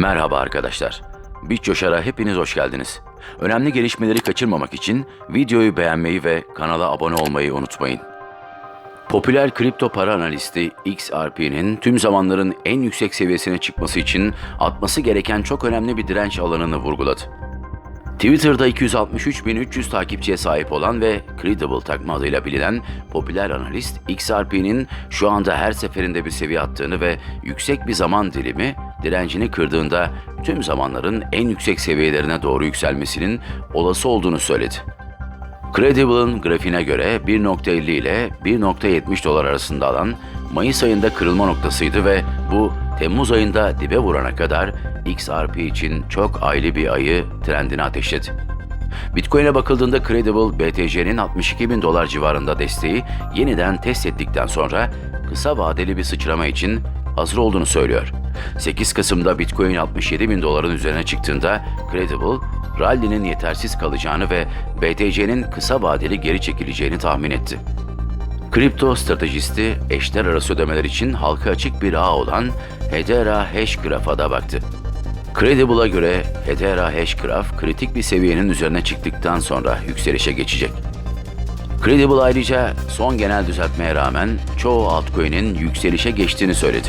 Merhaba arkadaşlar. BitCoşar'a hepiniz hoş geldiniz. Önemli gelişmeleri kaçırmamak için videoyu beğenmeyi ve kanala abone olmayı unutmayın. Popüler kripto para analisti XRP'nin tüm zamanların en yüksek seviyesine çıkması için atması gereken çok önemli bir direnç alanını vurguladı. Twitter'da 263.300 takipçiye sahip olan ve Credible takma adıyla bilinen popüler analist XRP'nin şu anda her seferinde bir seviye attığını ve yüksek bir zaman dilimi direncini kırdığında tüm zamanların en yüksek seviyelerine doğru yükselmesinin olası olduğunu söyledi. Credible'ın grafiğine göre 1.50 ile 1.70 dolar arasında alan Mayıs ayında kırılma noktasıydı ve bu Temmuz ayında dibe vurana kadar XRP için çok aylı bir ayı trendini ateşledi. Bitcoin'e bakıldığında Credible, BTC'nin 62 bin dolar civarında desteği yeniden test ettikten sonra kısa vadeli bir sıçrama için hazır olduğunu söylüyor. 8 Kasım'da Bitcoin 67 bin doların üzerine çıktığında Credible, rally'nin yetersiz kalacağını ve BTC'nin kısa vadeli geri çekileceğini tahmin etti. Kripto stratejisti eşler arası ödemeler için halka açık bir ağ olan Hedera Hashgraph'a da baktı. Credible'a göre Hedera Hashgraph kritik bir seviyenin üzerine çıktıktan sonra yükselişe geçecek. Credible ayrıca son genel düzeltmeye rağmen çoğu altcoin'in yükselişe geçtiğini söyledi.